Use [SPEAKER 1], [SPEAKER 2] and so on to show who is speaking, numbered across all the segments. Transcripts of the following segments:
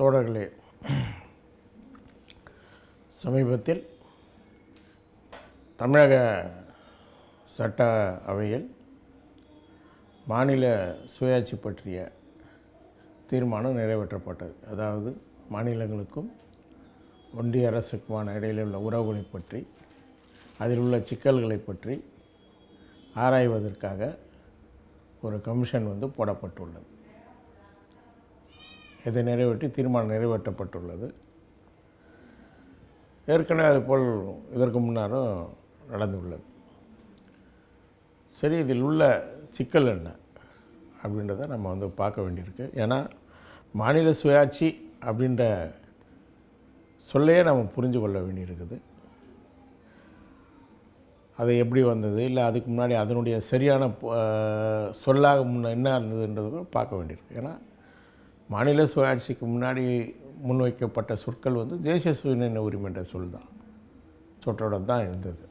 [SPEAKER 1] தோழர்களே சமீபத்தில் தமிழக சட்ட அவையில் மாநில சுயாட்சி பற்றிய தீர்மானம் நிறைவேற்றப்பட்டது. அதாவது மாநிலங்களுக்கும் ஒன்றிய அரசுக்குமான இடையில் உள்ள உறவுகளை பற்றி அதில் உள்ள சிக்கல்களை பற்றி ஆராய்வதற்காக ஒரு கமிஷன் வந்து போடப்பட்டுள்ளது. இதை நிறைவேற்றி தீர்மானம் நிறைவேற்றப்பட்டுள்ளது. ஏற்கனவே அதுபோல் இதற்கு முன்னாரும் நடந்துள்ளது. சரி இதில் உள்ள சிக்கல் என்ன அப்படின்றத நம்ம வந்து பார்க்க வேண்டியிருக்கு. ஏன்னா மாநில சுயாட்சி அப்படின்ற சொல்லையே நம்ம புரிஞ்சு கொள்ள வேண்டியிருக்குது. அது எப்படி வந்தது? இல்லை அதுக்கு முன்னாடி அதனுடைய சரியான சொல்லாக முன்ன என்ன இருந்ததுன்றது பார்க்க வேண்டியிருக்கு. ஏன்னா மாநில சுயாட்சிக்கு முன்னாடி முன்வைக்கப்பட்ட சொற்கள் வந்து தேசிய சுயநிர்ணய உரிமைன்ற சொல் தான். சொற்றோட தான் இருந்தது.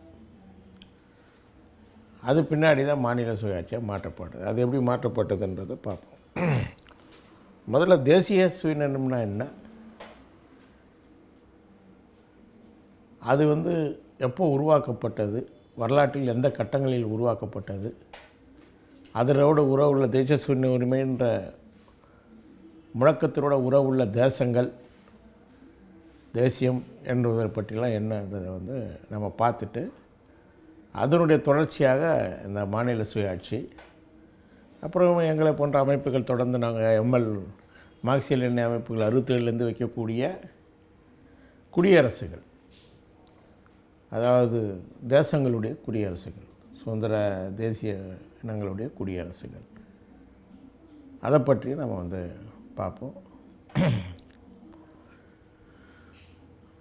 [SPEAKER 1] அது பின்னாடி தான் மாநில சுயாட்சியாக மாற்றப்பட்டது. அது எப்படி மாற்றப்பட்டதுன்றதை பார்ப்போம். முதல்ல தேசிய சுயநிர்ணயம்னா என்ன? அது வந்து எப்போ உருவாக்கப்பட்டது? வரலாற்றில் எந்த கட்டங்களில் உருவாக்கப்பட்டது? அதனோட உறவுள்ள தேசிய சுயநிர்ணய உரிமைன்ற முழக்கத்தினோட உறவுள்ள தேசங்கள் தேசியம் என்பதை பற்றிலாம் என்னன்றதை வந்து நம்ம பார்த்துட்டு அதனுடைய தொடர்ச்சியாக இந்த மாநில சுயாட்சி அப்புறம் எங்களை போன்ற அமைப்புகள் தொடர்ந்து நாங்கள் எம்எல் மார்க்சியல் எண்ணெய் அமைப்புகள் அறுபத்தேழுலேருந்து வைக்கக்கூடிய குடியரசுகள். அதாவது தேசங்களுடைய குடியரசுகள் சுதந்திர தேசிய இனங்களுடைய குடியரசுகள். அதை பற்றி நம்ம வந்து பார்ப்போம்.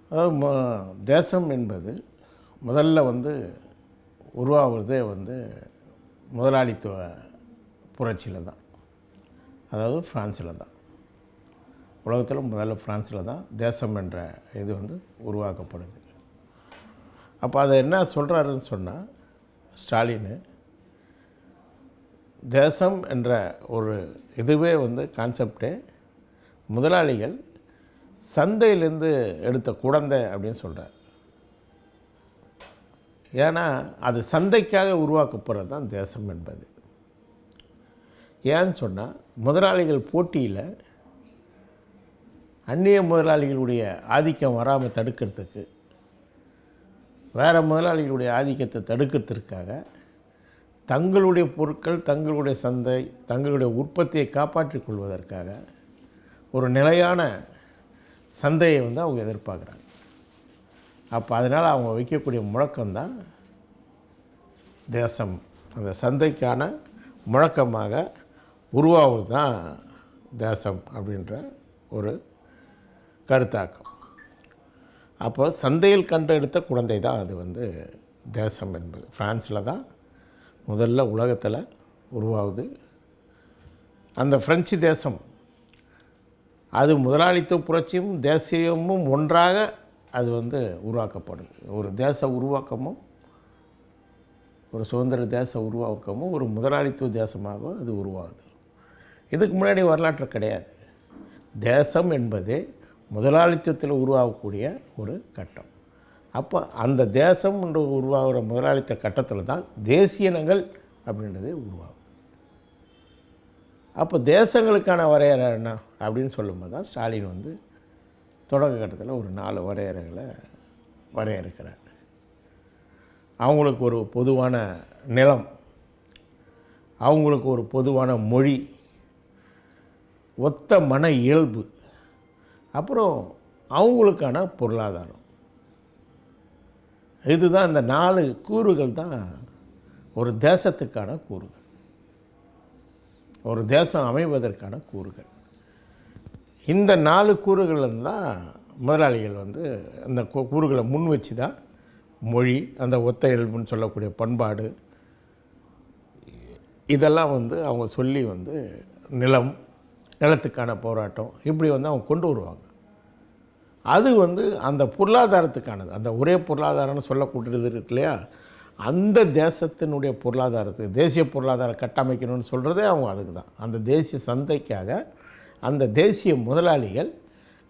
[SPEAKER 1] அதாவது ம- தேசம் என்பது முதல்ல வந்து உருவாகிறதே வந்து முதலாளித்துவ புரட்சியில் தான். அதாவது ஃப்ரான்ஸில் தான். உலகத்தில் முதல்ல ஃப்ரான்ஸில் தான் தேசம் என்ற இது வந்து உருவாக்கப்படுது. அப்போ அதை என்ன சொல்கிறாருன்னு சொன்னால் ஸ்டாலின் தேசம் என்ற ஒரு இதுவே வந்து கான்செப்டே முதலாளிகள் சந்தையிலேருந்து எடுத்த குழந்தை அப்படின்னு சொல்கிறார் ஏன்னா அது சந்தைக்காக உருவாக்கப்படுறது தான் தேசம் என்பது. ஏன்னு சொன்னால் முதலாளிகள் போட்டியில் அந்நிய முதலாளிகளுடைய ஆதிக்கம் வராமல் தடுக்கிறதுக்கு வேறு முதலாளிகளுடைய ஆதிக்கத்தை தடுக்கிறதுக்காக தங்களுடைய பொருட்கள் தங்களுடைய சந்தை தங்களுடைய உற்பத்தியை காப்பாற்றிக் கொள்வதற்காக ஒரு நிலையான சந்தையை வந்து அவங்க எதிர்பார்க்குறாங்க. அப்போ அதனால் அவங்க வைக்கக்கூடிய முழக்கம்தான் தேசம். அந்த சந்தைக்கான முழக்கமாக உருவாவது தான் தேசம் அப்படின்ற ஒரு கருத்தாக்கம். அப்போ சந்தையில் கண்டெடுத்த குழந்தை தான் அது வந்து தேசம் என்பது. ஃப்ரான்ஸில் தான் முதல்ல உலகத்தில் உருவாகுது. அந்த ஃப்ரெஞ்சு தேசம் அது முதலாளித்துவ புரட்சியும் தேசியமும் ஒன்றாக அது வந்து உருவாக்கப்படுது. ஒரு தேச உருவாக்கமும் ஒரு சுதந்திர தேச உருவாக்கமும் ஒரு முதலாளித்துவ தேசமாகவும் அது உருவாகுது. இதுக்கு முன்னாடி வரலாற்று கிடையாது. தேசம் என்பது முதலாளித்துவத்தில் உருவாகக்கூடிய ஒரு கட்டம். அப்போ அந்த தேசம் என்று உருவாகிற முதலாளித்த கட்டத்தில் தான் தேசியனங்கள் அப்படின்றதே உருவாகும். அப்போ தேசங்களுக்கான வரையறை என்ன அப்படின்னு சொல்லும்போது தான் ஸ்டாலின் வந்து தொடக்க கட்டத்தில் ஒரு நாலு வரையறைகளை வரையறுக்கிறார். அவங்களுக்கு ஒரு பொதுவான நிலம் அவங்களுக்கு ஒரு பொதுவான மொழி ஒத்த மன இயல்பு அப்புறம் அவங்களுக்கான பொருளாதாரம். இதுதான் இந்த நாலு கூறுகள் தான் ஒரு தேசத்துக்கான கூறுகள். ஒரு தேசம் அமைவதற்கான கூறுகள். இந்த நாலு கூறுகள் தான் முதலாளிகள் வந்து அந்த கூறுகளை முன் வச்சு தான் மொழி அந்த ஒத்த இயல்புன்னு சொல்லக்கூடிய பண்பாடு இதெல்லாம் வந்து அவங்க சொல்லி வந்து நிலம் நிலத்துக்கான போராட்டம் இப்படி வந்து அவங்க கொண்டு வருவாங்க. அது வந்து அந்த பொருளாதாரத்துக்கானது. அந்த ஒரே பொருளாதாரம்னு சொல்லக்கூடியது இருக்கு இல்லையா? அந்த தேசத்தினுடைய பொருளாதாரத்துக்கு தேசிய பொருளாதாரம் கட்டமைக்கணும்னு சொல்கிறதே அவங்க அதுக்கு தான் அந்த தேசிய சந்தைக்காக அந்த தேசிய முதலாளிகள்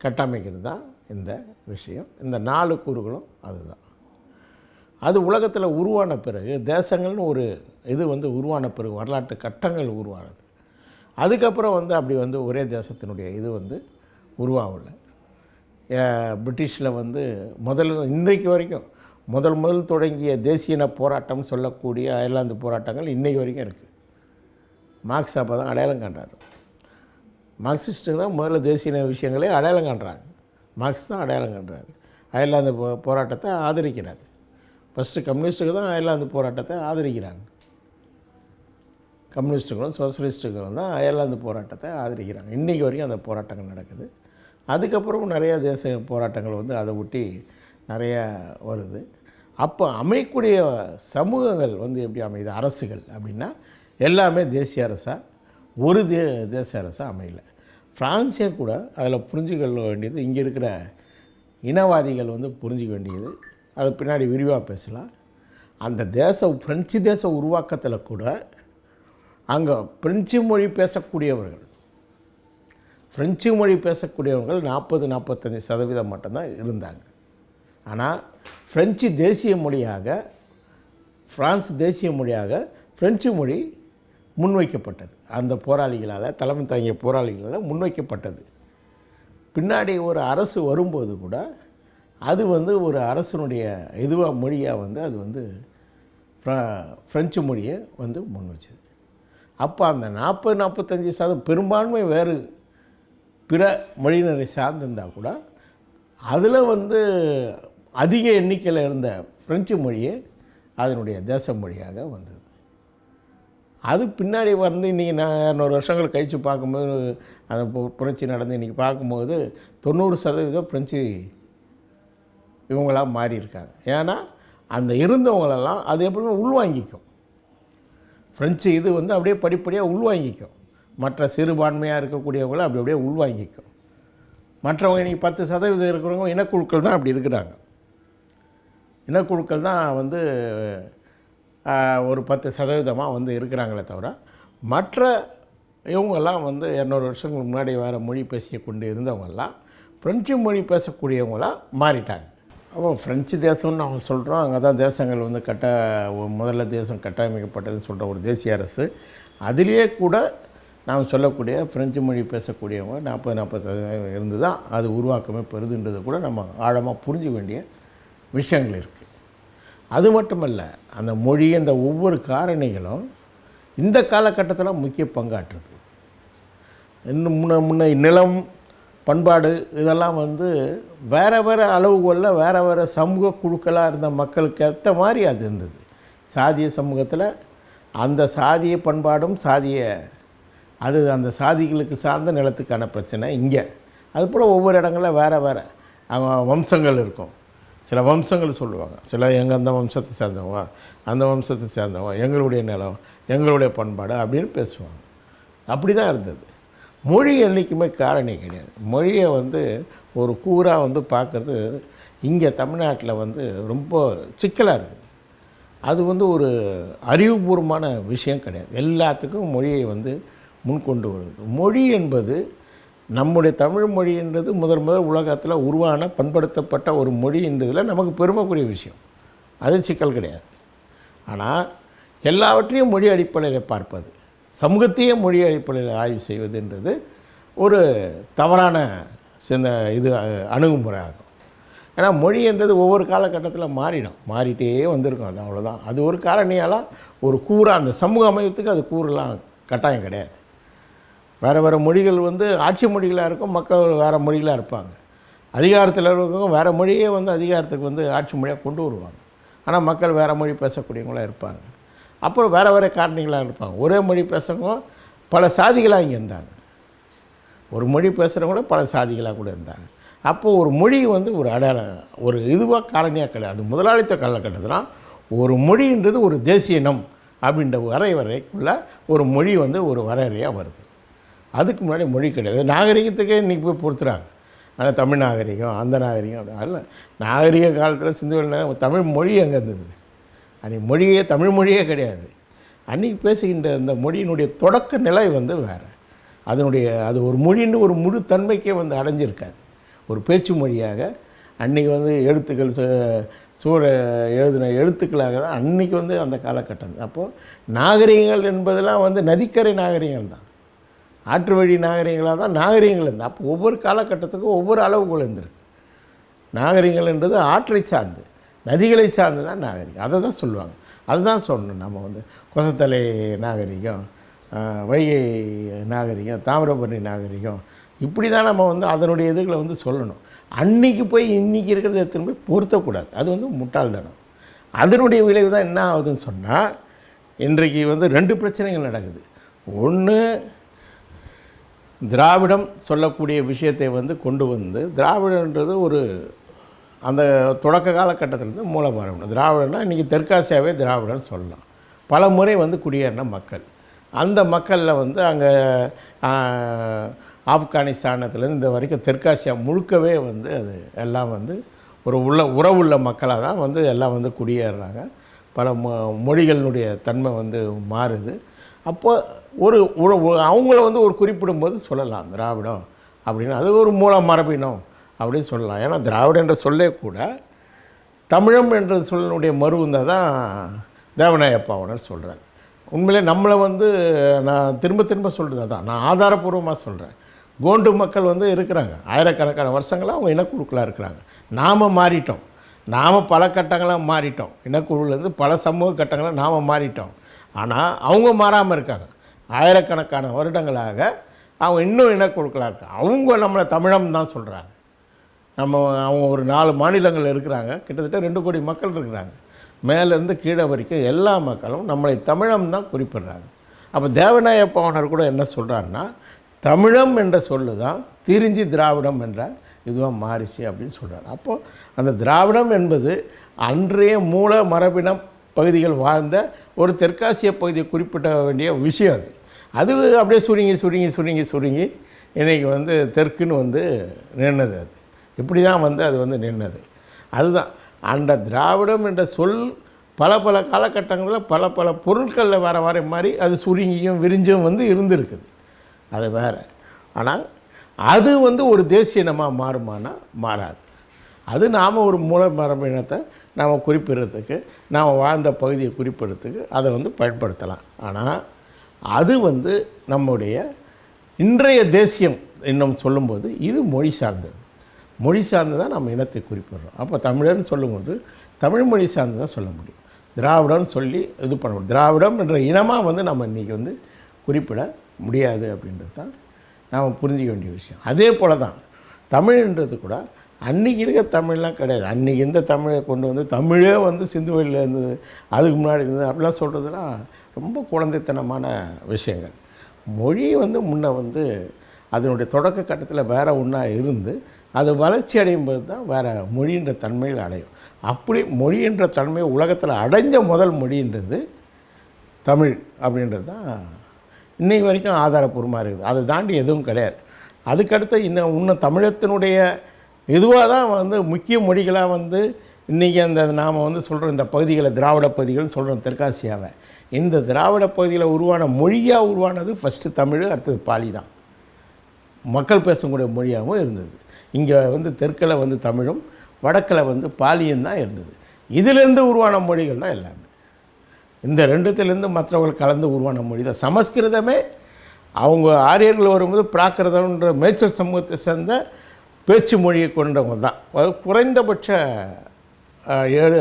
[SPEAKER 1] கட்டமைக்கிறது தான் இந்த விஷயம். இந்த நாலு கூறுகளும் அதுதான். அது உலகத்தில் உருவான பிறகு தேசங்கள்னு ஒரு இது வந்து உருவான பிறகு வரலாற்று கட்டங்கள் உருவானது. அதுக்கப்புறம் வந்து அப்படி வந்து ஒரே தேசத்தினுடைய இது வந்து உருவாகலை. பிரிட்டிஷில் வந்து முதல் இன்றைக்கு வரைக்கும் முதல் முதல் தொடங்கிய தேசியன போராட்டம் சொல்லக்கூடிய அயர்லாந்து போராட்டங்கள் இன்றைக்கு வரைக்கும் இருக்குது மார்க்ஸ் அப்போ தான் அடையாளம் காண்றாரு மார்க்சிஸ்ட்டு தான் முதல்ல தேசியன விஷயங்களே அடையாளம் காண்றாங்க. மார்க்ஸ் தான் அடையாளம் காண்றாரு அயர்லாந்து போ போராட்டத்தை ஆதரிக்கிறார். ஃபஸ்ட்டு கம்யூனிஸ்ட்டுக்கு தான் அயர்லாந்து போராட்டத்தை ஆதரிக்கிறாங்க. கம்யூனிஸ்ட்டுகளும் சோசியலிஸ்ட்டுகளும் தான் அயர்லாந்து போராட்டத்தை ஆதரிக்கிறாங்க. இன்றைக்கி வரைக்கும் அந்த போராட்டங்கள் நடக்குது. அதுக்கப்புறம் நிறையா தேச போராட்டங்கள் வந்து அதை ஒட்டி நிறையா வருது. அப்போ அமையக்கூடிய சமூகங்கள் வந்து எப்படி அமையுது? அரசுகள் அப்படின்னா எல்லாமே தேசிய அரசாக ஒரு தே தேச அரசாக அமையல. ஃப்ரான்ஸே கூட அதில் புரிஞ்சுக்கொள்ள வேண்டியது இங்கே இருக்கிற இனவாதிகள் வந்து புரிஞ்சிக்க வேண்டியது. அது பின்னாடி விரிவாக பேசலாம். அந்த தேச பிரெஞ்சு தேச உருவாக்கத்தில் கூட அங்கே பிரெஞ்சு மொழி பேசக்கூடியவர்கள் ஃப்ரெஞ்சு மொழி பேசக்கூடியவர்கள் நாற்பது நாற்பத்தஞ்சு சதவீதம் மட்டும்தான் இருந்தாங்க. ஆனால் பிரெஞ்சு தேசிய மொழியாக ஃப்ரான்ஸ் தேசிய மொழியாக ஃப்ரெஞ்சு மொழி முன்வைக்கப்பட்டது. அந்த போராளிகளால் தலைமை தாங்கிய போராளிகளால் முன்வைக்கப்பட்டது. பின்னாடி ஒரு அரசு வரும்போது கூட அது வந்து ஒரு அரசனுடைய இதுவாக மொழியாக வந்து அது வந்து ஃப்ரெஞ்சு மொழியை வந்து முன் வச்சது அப்போ அந்த நாற்பது நாற்பத்தஞ்சு சதவீதம் பெரும்பான்மை வேறு பிற மொழியினரை சார்ந்திருந்தால் கூட அதில் வந்து அதிக எண்ணிக்கையில் இருந்த பிரெஞ்சு மொழியே அதனுடைய தேச மொழியாக வந்தது. அது பின்னாடி வந்து இன்றைக்கி நான் இரநூறு வருஷங்கள் கழித்து பார்க்கும்போது அந்த பு- புரட்சி நடந்து இன்றைக்கி பார்க்கும்போது தொண்ணூறு சதவீதம் பிரெஞ்சு இவங்களாக மாறியிருக்காங்க ஏன்னா அந்த இருந்தவங்களெல்லாம் அது எப்படியுமே உள்வாங்கிக்கும். ஃப்ரெஞ்சு இது வந்து அப்படியே படிப்படியாக உள்வாங்கிக்கும். மற்ற சிறுபான்மையாக இருக்கக்கூடியவங்களை அப்படி அப்படியே உள்வாங்கிக்கும். மற்றவங்க இன்றைக்கி பத்து சதவீதம் இருக்கிறவங்க இனக்குழுக்கள் தான் அப்படி இருக்கிறாங்க. இனக்குழுக்கள் தான் வந்து ஒரு பத்து சதவீதமாக வந்து இருக்கிறாங்களே தவிர மற்ற இவங்கெல்லாம் வந்து இரநூறு வருஷங்களுக்கு முன்னாடி வேறு மொழி பேசிய கொண்டு இருந்தவங்கெல்லாம் ஃப்ரெஞ்சு மொழி பேசக்கூடியவங்களாம் மாறிட்டாங்க. அப்போ ஃப்ரெஞ்சு தேசம்னு அவங்க சொல்கிறோம் அங்கே தான் தேசங்கள் வந்து கட்ட முதல்ல தேசம் கட்டமைக்கப்பட்டதுன்னு சொல்கிற ஒரு தேசிய அரசு. அதிலேயே கூட நாம் சொல்லக்கூடிய ஃப்ரெஞ்சு மொழி பேசக்கூடியவங்க நாற்பது நாற்பது சதவீதம் இருந்து தான் அது உருவாக்கமே பெறுதுன்றது கூட நம்ம ஆழமாக புரிஞ்சு வேண்டிய விஷயங்கள் இருக்குது அது மட்டுமல்ல அந்த மொழி அந்த ஒவ்வொரு காரணிகளும் இந்த காலகட்டத்தில் முக்கிய பங்காற்றுது. இன்னும் முன்ன முன்ன நிலம் பண்பாடு இதெல்லாம் வந்து வேறு வேறு அளவுகளில் வேறு வேறு சமூக குழுக்களாக இருந்த மக்களுக்கு ஏற்ற மாதிரி அது இருந்தது. சாதிய சமூகத்தில் அந்த சாதிய பண்பாடும் சாதிய அது அந்த சாதிகளுக்கு சார்ந்த நிலத்துக்கான பிரச்சனை இங்கே. அதுபோல் ஒவ்வொரு இடங்களில் வேறு வேறு அவங்க வம்சங்கள் இருக்கும். சில வம்சங்கள் சொல்லுவாங்க. சில எங்கள் அந்த வம்சத்தை சேர்ந்தவங்க அந்த வம்சத்தை சேர்ந்தவங்க எங்களுடைய நிலம் எங்களுடைய பண்பாடு அப்படின்னு பேசுவாங்க. அப்படி தான் இருந்தது. மொழி என்றைக்குமே காரணி கிடையாது. மொழியை வந்து ஒரு கூறாக வந்து பார்க்குறது இங்கே தமிழ்நாட்டில் வந்து ரொம்ப சிக்கலாக இருக்குது. அது வந்து ஒரு அறிவுபூர்வமான விஷயம் கிடையாது. எல்லாத்துக்கும் மொழியை வந்து முன்கொண்டு வருது மொழி என்பது நம்முடைய தமிழ் மொழின்றது முதல் முதல் உலகத்தில் உருவான பண்படுத்தப்பட்ட ஒரு மொழின்றதில் நமக்கு பெருமைக்குரிய விஷயம். அது சிக்கல் கிடையாது. ஆனால் எல்லாவற்றையும் மொழி அடிப்படையில் பார்ப்பது சமூகத்தையே மொழி அடிப்படையில் ஆய்வு செய்வதுன்றது ஒரு தவறான சிந்த இது அணுகுமுறை ஆகும். ஏன்னா மொழி என்றது ஒவ்வொரு காலகட்டத்தில் மாறிடும். மாறிட்டே வந்திருக்கும். அது அவ்வளோதான் அது ஒரு காரணியால் ஒரு கூறாக அந்த சமூக அமையத்துக்கு அது கூறலாம் கட்டாயம் கிடையாது. வேறு வேறு மொழிகள் வந்து ஆட்சி மொழிகளாக இருக்கும் மக்கள் வேறு மொழிகளாக இருப்பாங்க. அதிகாரத்தில் இருக்கவங்க வேறு மொழியே வந்து அதிகாரத்துக்கு வந்து ஆட்சி மொழியாக கொண்டு வருவாங்க. ஆனால் மக்கள் வேறு மொழி பேசக்கூடியவங்களாக இருப்பாங்க. அப்புறம் வேறு வேறு காரணிகளாக இருப்பாங்க. ஒரே மொழி பேசுகிறவங்க பல சாதிகளாக இங்கே இருந்தாங்க. ஒரு மொழி பேசுகிறவங்க பல சாதிகளாக கூட இருந்தாங்க. அப்போது ஒரு மொழி வந்து ஒரு அடையாளம் ஒரு இதுவாக காரணியாக கிடையாது. முதலாளித்த காலகட்டத்தில் ஒரு மொழின்றது ஒரு தேசிய இனம் அப்படின்ற வரை வரைக்குள்ள ஒரு மொழி வந்து ஒரு வரையறையாக வருது. அதுக்கு முன்னாடி மொழி கிடையாது. நாகரிகத்துக்கே இன்றைக்கி போய் பொறுத்துறாங்க. அந்த தமிழ் நாகரிகம் அந்த நாகரிகம் அப்படி. அல்ல நாகரிக காலத்தில் சிந்து தமிழ் மொழி அங்கே இருந்தது? அன்றைக்கி மொழியே தமிழ் மொழியே கிடையாது. அன்றைக்கி பேசுகின்ற அந்த மொழியினுடைய தொடக்க நிலை வந்து வேறு. அதனுடைய அது ஒரு மொழின்னு ஒரு முழு தன்மைக்கே வந்து அடைஞ்சிருக்காது. ஒரு பேச்சு மொழியாக அன்றைக்கி வந்து எழுத்துக்கள் சு- சூழ எழுதின எழுத்துக்களாக தான் அன்றைக்கி வந்து அந்த காலகட்டம். அப்போது நாகரிகங்கள் என்பதெல்லாம் வந்து நதிக்கரை நாகரிகங்கள் தான். ஆற்று வழி நாகரிகங்களாக தான் நாகரிகங்கள் இருந்தது. அப்போ ஒவ்வொரு காலகட்டத்துக்கும் ஒவ்வொரு அளவுகள் இருந்திருக்கு. நாகரிகங்கள் என்றது ஆற்றை சார்ந்து நதிகளை சார்ந்து தான் நாகரிகம். அதை தான் சொல்லுவாங்க. அதுதான் சொல்லணும். நம்ம வந்து கொசத்தலை நாகரிகம் வைகை நாகரிகம் தாமிரபரணி நாகரிகம் இப்படி தான் நம்ம வந்து அதனுடைய இதுகளை வந்து சொல்லணும். அன்னைக்கு போய் இன்றைக்கி இருக்கிறத எடுத்துன்னு போய் பொருத்தக்கூடாது. அது வந்து முட்டாள்தனம். அதனுடைய விளைவு தான் என்ன ஆகுதுன்னு சொன்னால் இன்றைக்கு வந்து ரெண்டு பிரச்சனைகள் நடக்குது. ஒன்று திராவிடம் சொல்லக்கூடிய விஷயத்தை வந்து கொண்டு வந்து திராவிடன்றது ஒரு அந்த தொடக்க காலகட்டத்திலேருந்து மூலமரபணம் திராவிடம்னா இன்றைக்கி தெற்காசியாவே திராவிடம்னு சொல்லலாம். பல முறை வந்து குடியேறின மக்கள். அந்த மக்களில் வந்து அங்கே ஆப்கானிஸ்தானத்துலேருந்து இந்த வரைக்கும் தெற்காசியா முழுக்கவே வந்து அது எல்லாம் வந்து ஒரு உள்ள உறவுள்ள மக்களாக தான் வந்து எல்லாம் வந்து குடியேறுறாங்க. பல மொ மொழிகளினுடைய தன்மை வந்து மாறுது. அப்போ ஒரு ஒரு- அவங்கள வந்து ஒரு குறிப்பிடும்போது சொல்லலாம் திராவிடம் அப்படின்னு. அது ஒரு மூல மரபினம் அப்படின்னு சொல்லலாம். ஏன்னா திராவிடம் என்ற சொல்லே கூட தமிழம் என்ற சொல்லினுடைய மருவந்தை தான் தேவநாயப்பாவனர் சொல்கிறார் உண்மையிலே நம்மளை வந்து நான் திரும்ப திரும்ப சொல்கிறது தான் நான் ஆதாரபூர்வமாக சொல்கிறேன் கோண்டு மக்கள் வந்து இருக்கிறாங்க. ஆயிரக்கணக்கான வருஷங்களாக அவங்க இனக்குழுக்களாக இருக்கிறாங்க. நாம் மாறிட்டோம். நாம் பல கட்டங்களாக மாறிட்டோம். இனக்குழுலேருந்து பல சமூக கட்டங்களாக நாம் மாறிட்டோம். ஆனால் அவங்க மாறாமல் இருக்காங்க. ஆயிரக்கணக்கான வருடங்களாக அவங்க இன்னும் இனக்குழுக்களாக இருக்காங்க. அவங்க நம்மளை தமிழம் தான் சொல்கிறாங்க நம்ம அவங்க ஒரு நாலு மாநிலங்கள் இருக்கிறாங்க. கிட்டத்தட்ட ரெண்டு கோடி மக்கள் இருக்கிறாங்க. மேலேருந்து கீழே வரைக்கும் எல்லா மக்களும் நம்மளை தமிழம் தான் குறிப்பிடுறாங்க. அப்போ தேவநாய பவனர் கூட என்ன சொல்கிறாருன்னா தமிழம் என்ற சொல்லு தான் திரிஞ்சி திராவிடம் என்ற இதுவாக மாறிச்சு அப்படின்னு சொல்கிறார் அப்போது அந்த திராவிடம் என்பது அன்றைய மூல மரபின பகுதிகள் வாழ்ந்த ஒரு தெற்காசிய பகுதியை குறிப்பிட வேண்டிய விஷயம் அது. அது அப்படியே சுருங்கி சுருங்கி சுருங்கி சுருங்கி இன்றைக்கி வந்து தெற்குன்னு வந்து நின்னது அது. இப்படி தான் வந்து அது வந்து நின்னது. அதுதான். அந்த திராவிடம் என்ற சொல் பல பல காலகட்டங்களில் பல பல பொருட்களில் வர வர மாதிரி அது சுருங்கியும் விரிஞ்சும் வந்து இருந்திருக்குது. அது வேறு. ஆனால் அது வந்து ஒரு தேசிய இனமாக மாறுமானா மாறாது. அது நாம் ஒரு மூல மரபினத்தை நாம் குறிப்பிடுறதுக்கு நாம் வாழ்ந்த பகுதியை குறிப்பிடுறதுக்கு அதை வந்து பயன்படுத்தலாம். ஆனால் அது வந்து நம்முடைய இன்றைய தேசியம் இன்னும் சொல்லும்போது இது மொழி சார்ந்தது. மொழி சார்ந்து தான் நம்ம இனத்தை குறிப்பிடுறோம். அப்போ தமிழர்னு சொல்லும்போது தமிழ் மொழி சார்ந்து தான் சொல்ல முடியும். திராவிடம்னு சொல்லி இது பண்ண முடியும். திராவிடம் என்ற இனமாக வந்து நம்ம இன்றைக்கி வந்து குறிப்பிட முடியாது அப்படின்றது தான் நாம் புரிஞ்சிக்க வேண்டிய விஷயம். அதே போல் தான் தமிழ்ன்றது கூட அன்றைக்கி இருக்க தமிழ்லாம் கிடையாது. அன்றைக்கி இந்த தமிழை கொண்டு வந்து தமிழே வந்து சிந்துவெளியில் இருந்தது அதுக்கு முன்னாடி இருந்தது அப்படிலாம் சொல்கிறதுலாம் ரொம்ப குழந்தைத்தனமான விஷயங்கள். மொழி வந்து முன்ன வந்து அதனுடைய தொடக்க கட்டத்தில் வேறு ஒன்றா இருந்து அது வளர்ச்சி அடையும் போது தான் வேறு மொழின்ற தன்மையில் அடையும். அப்படி மொழின்ற தன்மை உலகத்தில் அடைஞ்ச முதல் மொழின்றது தமிழ் அப்படின்றது தான் இன்றைக்கு வரைக்கும் ஆதாரப்பூர்வமாக இருக்குது. அதை தாண்டி எதுவும் கிடையாது. அதுக்கடுத்து இன்னும் இன்னும் தமிழத்தினுடைய இதுவாக தான் வந்து முக்கிய மொழிகளாக வந்து இன்றைக்கி அந்த நாம் வந்து சொல்கிற இந்த பகுதிகளை திராவிட பகுதிகள்னு சொல்கிறோம் தெற்காசியாவை இந்த திராவிட பகுதியில் உருவான மொழியாக உருவானது ஃபஸ்ட்டு தமிழ் அடுத்தது பாலி தான். மக்கள் பேசக்கூடிய மொழியாகவும் இருந்தது. இங்கே வந்து தெற்கில் வந்து தமிழும் வடக்கில் வந்து பாலியும் தான் இருந்தது. இதிலேருந்து உருவான மொழிகள் தான் எல்லாமே. இந்த ரெண்டுத்திலேருந்து மற்றவர்கள் கலந்து உருவான மொழி தான். சமஸ்கிருதமே அவங்க ஆரியர்கள் வரும்போது பிராகிருதம்ன்ற மேச்சர் சமூகத்தை சேர்ந்த பேச்சு மொழியை கொண்டவங்க தான். குறைந்தபட்ச ஏழு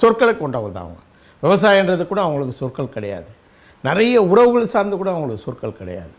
[SPEAKER 1] சொற்களை கொண்டவங்க தான் அவங்க. விவசாயன்றது கூட அவங்களுக்கு சொற்கள் கிடையாது. நிறைய உறவுகள் சார்ந்து கூட அவங்களுக்கு சொற்கள் கிடையாது.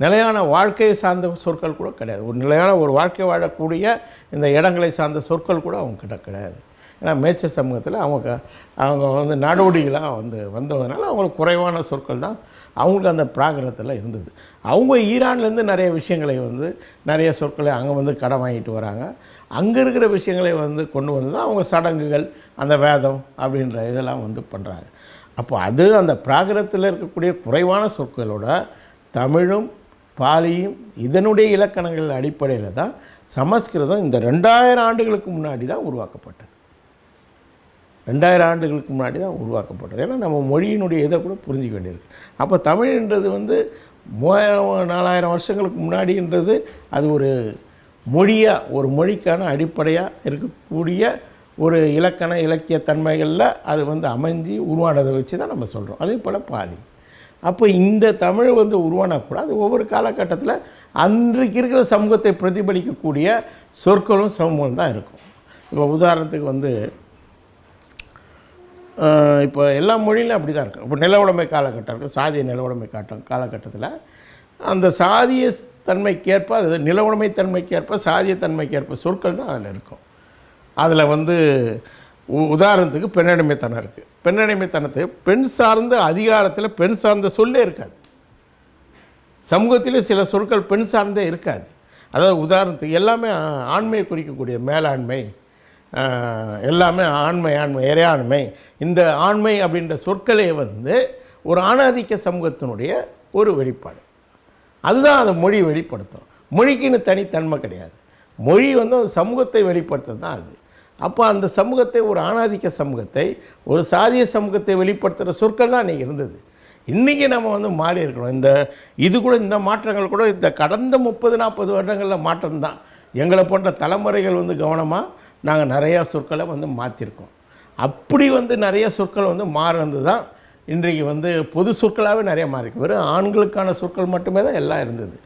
[SPEAKER 1] நிலையான வாழ்க்கையை சார்ந்த சொற்கள் கூட கிடையாது. ஒரு நிலையான ஒரு வாழ்க்கை வாழக்கூடிய இந்த இடங்களை சார்ந்த சொற்கள் கூட அவங்க கிட்ட கிடையாது. ஏன்னா மேய்ச்ச சமூகத்தில் அவங்க அவங்க வந்து நாடோடிகளாக வந்து வந்ததுனால அவங்களுக்கு குறைவான சொற்கள் தான் அவங்களுக்கு அந்த பிராகிரத்தில் இருந்தது. அவங்க ஈரான்லேருந்து நிறைய விஷயங்களை வந்து நிறைய சொற்களை அங்கே வந்து கடன் வாங்கிட்டு வராங்க. அங்கே இருக்கிற விஷயங்களை வந்து கொண்டு வந்து தான் அவங்க சடங்குகள் அந்த வேதம் அப்படின்ற இதெல்லாம் வந்து பண்ணுறாங்க அப்போ அது அந்த பிராகிரத்தில் இருக்கக்கூடிய குறைவான சொற்களோட தமிழும் பாலியும் இதனுடைய இலக்கணங்கள் அடிப்படையில் தான் சமஸ்கிருதம் இந்த ரெண்டாயிரம் ஆண்டுகளுக்கு முன்னாடி தான் உருவாக்கப்பட்டது. ரெண்டாயிரம் ஆண்டுகளுக்கு முன்னாடி தான் உருவாக்கப்பட்டது. ஏன்னா நம்ம மொழியினுடைய இதை கூட புரிஞ்சிக்க வேண்டியது அப்போ தமிழ்ன்றது வந்து மூவாயிரம் நாலாயிரம் வருஷங்களுக்கு முன்னாடின்றது அது ஒரு மொழியாக ஒரு மொழிக்கான அடிப்படையாக இருக்கக்கூடிய ஒரு இலக்கண இலக்கிய தன்மைகளில் அது வந்து அமைஞ்சு உருவானதை வச்சு தான் நம்ம சொல்கிறோம் அதே போல் பாலி அப்போ இந்த தமிழ் வந்து உருவானக்கூடாது. அது ஒவ்வொரு காலகட்டத்தில் அன்றைக்கு இருக்கிற சமூகத்தை பிரதிபலிக்கக்கூடிய சொற்களும் சமூகம் தான் இருக்கும். இப்போ உதாரணத்துக்கு வந்து இப்போ எல்லா மொழியிலும் அப்படி தான் இருக்கும். இப்போ நிலவுடைமை காலகட்டம் இருக்குது சாதிய நிலவுடைமை காட்டம் காலகட்டத்தில் அந்த சாதிய தன்மைக்கேற்ப அது நில உடைமை தன்மைக்கேற்ப சாதிய தன்மைக்கேற்ப சொற்கள் தான் அதில் இருக்கும். அதில் வந்து உ- உதாரணத்துக்கு பெண்ணடிமைத்தனம் இருக்குது பெண்ணடிமைத்தனத்தை பெண் சார்ந்த அதிகாரத்தில் பெண் சார்ந்த சொல்லே இருக்காது. சமூகத்திலே சில சொற்கள் பெண் சார்ந்தே இருக்காது. அதாவது உதாரணத்துக்கு எல்லாமே ஆண்மையை குறிக்கக்கூடிய மேலாண்மை எல்லாமே ஆண்மை ஆண்மை இறையாண்மை இந்த ஆண்மை அப்படின்ற சொற்களே வந்து ஒரு ஆணாதிக்க சமூகத்தினுடைய ஒரு வெளிப்பாடு. அதுதான் அந்த மொழி வெளிப்படுத்தும். மொழிக்குன்னு தனித்தன்மை கிடையாது. மொழி வந்து அந்த சமூகத்தை வெளிப்படுத்துறது தான் அது. அப்போ அந்த சமூகத்தை ஒரு ஆணாதிக்க சமூகத்தை ஒரு சாதிய சமூகத்தை வெளிப்படுத்துகிற சொற்கள் தான் அன்றைக்கி இருந்தது. இன்றைக்கி நம்ம வந்து மாறி இருக்கணும் இந்த இது கூட இந்த மாற்றங்கள் கூட இந்த கடந்த முப்பது நாற்பது வருடங்களில் மாற்றம் தான். எங்களை போன்ற தலைமுறைகள் வந்து கவனமாக நாங்கள் நிறையா சொற்களை வந்து மாற்றிருக்கோம் அப்படி வந்து நிறைய சொற்கள் வந்து மாறினது தான் இன்றைக்கு வந்து பொது சொற்களாகவே நிறைய மாறிக்கு வெறும் ஆண்களுக்கான சொற்கள் மட்டுமே தான் எல்லாம் இருந்தது.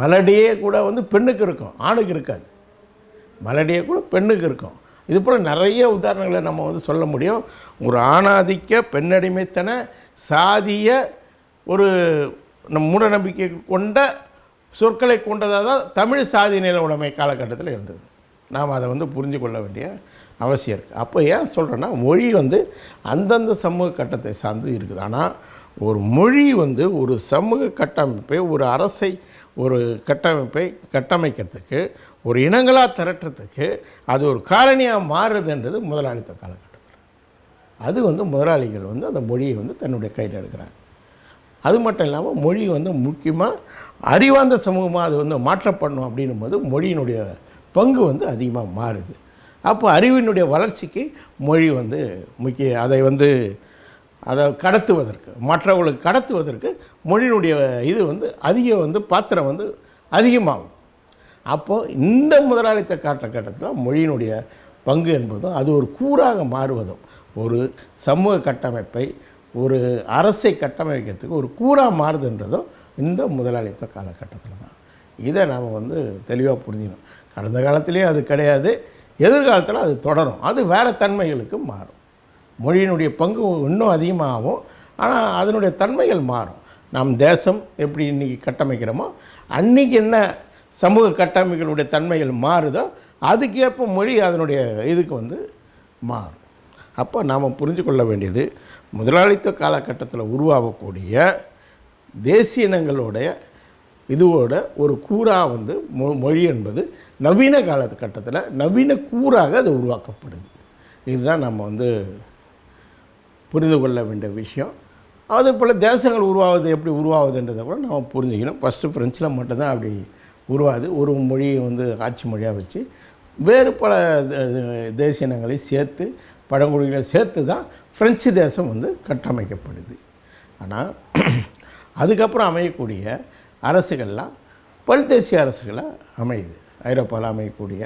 [SPEAKER 1] மலடியே கூட வந்து பெண்ணுக்கு இருக்கும் ஆணுக்கு இருக்காது. மலடியே கூட பெண்ணுக்கு இருக்கும். இது போல் நிறைய உதாரணங்களை நம்ம வந்து சொல்ல முடியும். ஒரு ஆணாதிக்க பெண்ணடிமைத்தன சாதிய ஒரு நம் மூடநம்பிக்கை கொண்ட சொற்களை கொண்டதாக தான் தமிழ் சாதி நில உடைமை காலகட்டத்தில் இருந்தது. நாம் அதை வந்து புரிஞ்சு கொள்ள வேண்டிய அவசியம் இருக்குது அப்போ ஏன் சொல்கிறேன்னா மொழி வந்து அந்தந்த சமூக கட்டத்தை சார்ந்து இருக்குது. ஆனால் ஒரு மொழி வந்து ஒரு சமூக கட்டமைப்பை ஒரு அரசை ஒரு கட்டமைப்பை கட்டமைக்கிறதுக்கு ஒரு இனங்களாக திரட்டுறதுக்கு அது ஒரு காரணியாக மாறுதுன்றது முதலாளித்த காலகட்டத்தில். அது வந்து முதலாளிகள் வந்து அந்த மொழியை வந்து தன்னுடைய கையில் எடுக்கிறாங்க. அது மட்டும் இல்லாமல் மொழி வந்து முக்கியமாக அறிவார்ந்த சமூகமாக அது வந்து மாற்றப்படணும் அப்படின்னும் போது மொழியினுடைய பங்கு வந்து அதிகமாக மாறுது. அப்போ அறிவினுடைய வளர்ச்சிக்கு மொழி வந்து முக்கிய அதை வந்து அதை கடத்துவதற்கு மற்றவர்களுக்கு கடத்துவதற்கு மொழியினுடைய இது வந்து அதிக வந்து பாத்திரம் வந்து அதிகமாகும். அப்போது இந்த முதலாளித்த காலகட்டத்தில் மொழியினுடைய பங்கு என்பதும் அது ஒரு கூறாக மாறுவதும் ஒரு சமூக கட்டமைப்பை ஒரு அரசை கட்டமைக்கிறதுக்கு ஒரு கூறாக மாறுதுன்றதும் இந்த முதலாளித்த காலகட்டத்தில் தான். இதை நாம் வந்து தெளிவாக புரிஞ்சிக்கணும். கடந்த காலத்திலேயே அது கிடையாது. எதிர்காலத்தில் அது தொடரும். அது வேறு தன்மைகளுக்கு மாறும். மொழியினுடைய பங்கு இன்னும் அதிகமாகும். ஆனால் அதனுடைய தன்மைகள் மாறும். நம் தேசம் எப்படி இன்றைக்கி கட்டமைக்கிறோமோ அன்றைக்கி என்ன சமூக கட்டமைப்புகளுடைய தன்மைகள் மாறுதோ அதுக்கேற்ப மொழி அதனுடைய இதுக்கு வந்து மாறும். அப்போ நாம் புரிஞ்சு கொள்ள வேண்டியது முதலாளித்துவ காலகட்டத்தில் உருவாகக்கூடிய தேசிய இனங்களுடைய இதுவோட ஒரு கூறாக வந்து மொ மொழி என்பது நவீன காலகட்டத்தில் நவீன கூறாக அது உருவாக்கப்படுது. இதுதான் நம்ம வந்து புரிந்து கொள்ள வேண்டிய விஷயம். அதே போல் தேசங்கள் உருவாவது எப்படி உருவாகுதுன்றதை கூட நம்ம புரிஞ்சுக்கணும். ஃபஸ்ட்டு ஃப்ரெஞ்சில் மட்டும்தான் அப்படி உருவாது ஒரு மொழியை வந்து ஆட்சி மொழியாக வச்சு வேறு பல தேசிய இனங்களை சேர்த்து பழங்குடிகளை சேர்த்து தான் ஃப்ரெஞ்சு தேசம் வந்து கட்டமைக்கப்படுது. ஆனால் அதுக்கப்புறம் அமையக்கூடிய அரசுகள்லாம் பல்தேசிய அரசுகளாக அமையுது. ஐரோப்பாவில் அமையக்கூடிய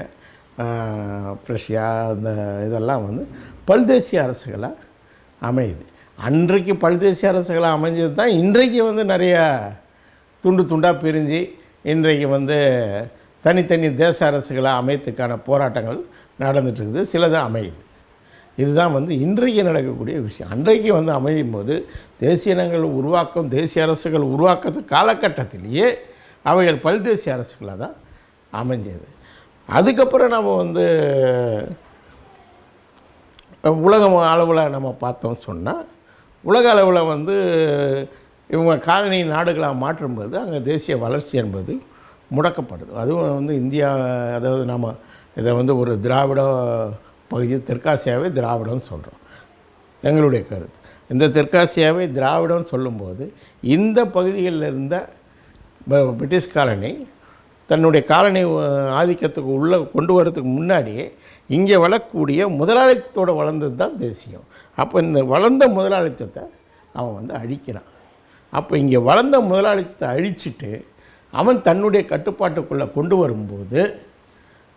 [SPEAKER 1] ஆஹ், பிரஷ்யா அந்த இதெல்லாம் வந்து பல்தேசிய அரசுகளாக அமையுது. அன்றைக்கு பல்தேசிய அரசுகளாக அமைஞ்சது தான் இன்றைக்கு வந்து நிறைய துண்டு துண்டாக பிரிஞ்சு இன்றைக்கு வந்து தனித்தனி தேச அரசுகளாக அமைத்துக்கான போராட்டங்கள் நடந்துட்டு இருக்குது சிலது அமையுது. இதுதான் வந்து இன்றைக்கு நடக்கக்கூடிய விஷயம். அன்றைக்கு வந்து அமையும் போது தேசிய இனங்கள் உருவாக்கம் தேசிய அரசுகள் உருவாக்கத்து காலகட்டத்திலேயே அவைகள் பல்தேசிய அரசுகளாக தான் அமைஞ்சது. அதுக்கப்புறம் நம்ம வந்து உலகம் அளவில் நம்ம பார்த்தோம் சொன்னால் உலக அளவில் வந்து இவங்க காலனி நாடுகளாக மாற்றும்போது அங்கே தேசிய வளர்ச்சி என்பது முடக்கப்படுது. அதுவும் வந்து இந்தியா அதாவது நம்ம இதை வந்து ஒரு திராவிட பகுதி தெற்காசியாவே திராவிடம்னு சொல்கிறோம் எங்களுடைய கருத்து. இந்த தெற்காசியாவை திராவிடம்னு சொல்லும்போது இந்த பகுதிகளில் இருந்த ப- பிரிட்டிஷ் காலனி தன்னுடைய காலனி ஆதிக்கத்துக்கு உள்ளே கொண்டு வரதுக்கு முன்னாடி இங்கே வளரக்கூடிய முதலாளித்தத்தோடு வளர்ந்தது தான் தேசியம். அப்போ இந்த வளர்ந்த முதலாளித்தத்தை அவன் வந்து அழிக்கிறான். அப்போ இங்கே வளர்ந்த முதலாளித்தத்தை அழிச்சிட்டு அவன் தன்னுடைய கட்டுப்பாட்டுக்குள்ளே கொண்டு வரும்போது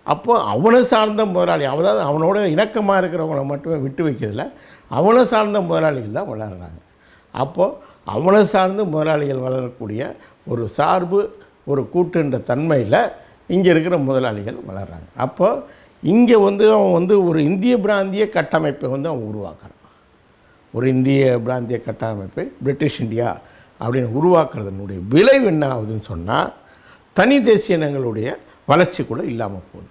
[SPEAKER 1] அப்போ அவனை சார்ந்த முதலாளி அதாவது அவனோட இணக்கமாக இருக்கிறவங்கள மட்டுமே விட்டு வைக்கிறதுல அவனை சார்ந்த முதலாளிகள் தான் வளர்கிறாங்க அப்போது அவனை சார்ந்து முதலாளிகள் வளரக்கூடிய ஒரு சார்பு ஒரு கூட்டுன்ற தன்மையில் இங்கே இருக்கிற முதலாளிகள் வளர்கிறாங்க அப்போது இங்கே வந்து அவன் வந்து ஒரு இந்திய பிராந்திய கட்டமைப்பை வந்து அவன் உருவாக்குறான். ஒரு இந்திய பிராந்திய கட்டமைப்பை பிரிட்டிஷ் இந்தியா அப்படின்னு உருவாக்குறதனுடைய விளைவு என்ன ஆகுதுன்னு சொன்னால் தனி தேசியனங்களுடைய வளர்ச்சி கூட இல்லாமல் போகுது.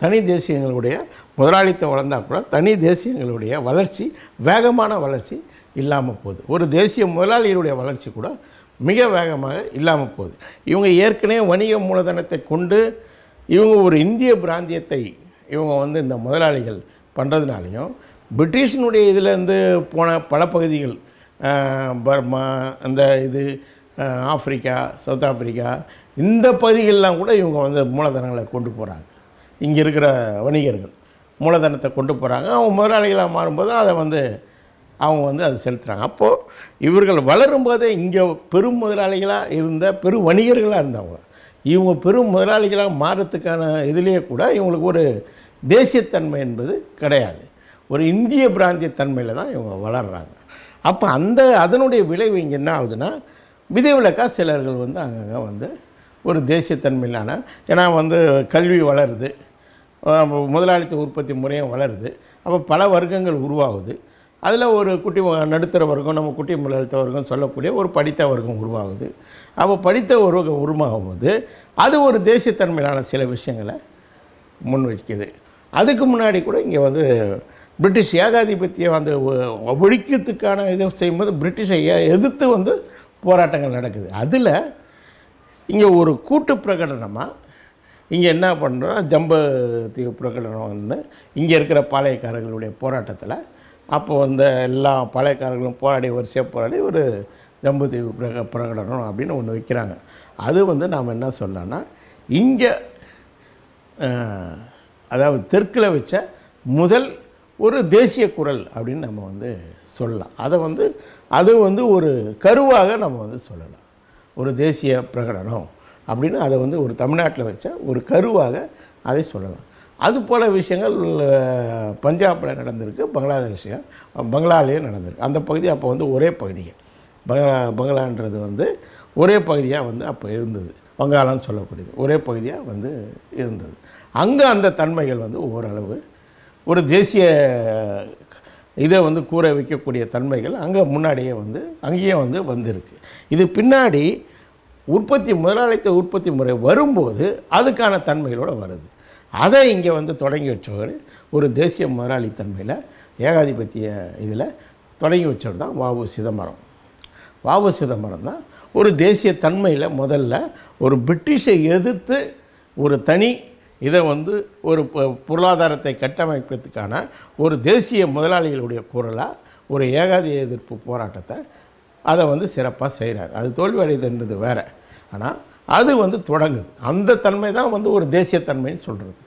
[SPEAKER 1] தனி தேசியங்களுடைய முதலாளித்தம் வளர்ந்தால் கூட தனி தேசியங்களுடைய வளர்ச்சி வேகமான வளர்ச்சி இல்லாமல் போகுது. ஒரு தேசிய முதலாளிகளுடைய வளர்ச்சி கூட மிக வேகமாக இல்லாமல் போகுது. இவங்க ஏற்கனவே வணிக மூலதனத்தை கொண்டு இவங்க ஒரு இந்திய பிராந்தியத்தை இவங்க வந்து இந்த முதலாளிகள் பண்ணுறதுனாலையும் பிரிட்டிஷினுடைய இதிலேருந்து போன பல பகுதிகள் பர்மா அந்த இது ஆஃப்ரிக்கா ஆப்பிரிக்கா சவுத் ஆப்பிரிக்கா இந்த பகுதிகளெலாம் கூட இவங்க வந்து மூலதனங்களை கொண்டு போகிறாங்க இங்கே இருக்கிற வணிகர்கள் மூலதனத்தை கொண்டு போகிறாங்க அவங்க முதலாளிகளாக மாறும்போது அதை வந்து அவங்க வந்து அதை செலுத்துகிறாங்க அப்போது இவர்கள் வளரும்போதே இங்கே பெரும் முதலாளிகளாக இருந்த பெரும் வணிகர்களாக இருந்தவங்க. இவங்க பெரும் முதலாளிகளாக மாறத்துக்கான இதுலேயே கூட இவங்களுக்கு ஒரு தேசியத்தன்மை என்பது கிடையாது. ஒரு இந்திய பிராந்திய தன்மையில் தான் இவங்க வளர்கிறாங்க அப்போ அந்த அதனுடைய விளைவு இங்கே என்ன ஆகுதுன்னா விதிவிலக்காக சிலர்கள் வந்து அங்கங்கே வந்து ஒரு தேசியத்தன்மையிலான ஏன்னா வந்து கல்வி வளருது. அஹ் முதலாளித்துவ உற்பத்தி முறையும் வளருது. அப்போ பல வர்க்கங்கள் உருவாகுது. அதில் ஒரு குட்டி நடுத்தர வர்க்கம் நம்ம குட்டி முதலாளித்த வர்க்கம் சொல்லக்கூடிய ஒரு படித்த வர்க்கம் உருவாகுது. அப்போ படித்த வர்க்கம் உருவாகும் போது அது ஒரு தேசியத்தன்மையிலான சில விஷயங்களை முன் வைக்குது அதுக்கு முன்னாடி கூட இங்கே வந்து பிரிட்டிஷ் ஏகாதிபத்தியம் அந்த ஒழிக்கிறதுக்கான இதை செய்யும்போது பிரிட்டிஷை எதிர்த்து வந்து போராட்டங்கள் நடக்குது. அதில் இங்கே ஒரு கூட்டு பிரகடனமாக இங்கே என்ன பண்ணுறோம் ஜம்ப தீவு பிரகடனம் வந்து இங்கே இருக்கிற பாளையக்காரர்களுடைய போராட்டத்தில் அப்போ வந்த எல்லா பழையக்காரர்களும் போராடி வரிசையாக போராடி ஒரு ஜம்புதீவு பிரக பிரகடனம் அப்படின்னு ஒன்று வைக்கிறாங்க. அது வந்து நாம் என்ன சொல்லலாம்னா இங்கே அதாவது தெற்கில் வச்ச முதல் ஒரு தேசிய குரல் அப்படின்னு நம்ம வந்து சொல்லலாம். அதை வந்து அது வந்து ஒரு கருவாக நம்ம வந்து சொல்லலாம். ஒரு தேசிய பிரகடனம் அப்படின்னு அதை வந்து ஒரு தமிழ்நாட்டில் வச்ச ஒரு கருவாக அதை சொல்லலாம். அது போல் விஷயங்கள் பஞ்சாபில் நடந்திருக்கு பங்களாதேஷையும் பங்களாலேயும் நடந்திருக்கு. அந்த பகுதி அப்போ வந்து ஒரே பகுதிகள். பங்களா பங்களான்றது வந்து ஒரே பகுதியாக வந்து அப்போ இருந்தது. வங்காளம்னு சொல்லக்கூடியது. ஒரே பகுதியாக வந்து இருந்தது. அங்கே அந்த தன்மைகள் வந்து ஓரளவு ஒரு தேசிய இதை வந்து கூற வைக்கக்கூடிய தன்மைகள் அங்கே முன்னாடியே வந்து அங்கேயே வந்து வந்திருக்கு. இது பின்னாடி உற்பத்தி முதலாளித்த உற்பத்தி முறை வரும்போது அதுக்கான தன்மைகளோடு வருது. அதை இங்கே வந்து தொடங்கி வச்சவர் ஒரு தேசிய முதலாளித்தன்மையில் ஏகாதிபத்திய இதில் தொடங்கி வச்சவர் தான் வாவு சிதம்பரம். வாவு சிதம்பரம் தான் ஒரு தேசிய தன்மையில் முதல்ல ஒரு பிரிட்டிஷை எதிர்த்து ஒரு தனி இதை வந்து ஒரு பொ- பொருளாதாரத்தை கட்டமைப்பதற்கான ஒரு தேசிய முதலாளிகளுடைய குரலாக ஒரு ஏகாதி எதிர்ப்பு போராட்டத்தை அதை வந்து சிறப்பாக செய்கிறார் அது தோல்வி அடையுதுன்றது வேறு. ஆனால் அது வந்து தொடங்குது. அந்த தன்மை தான் வந்து ஒரு தேசியத்தன்மைன்னு சொல்கிறது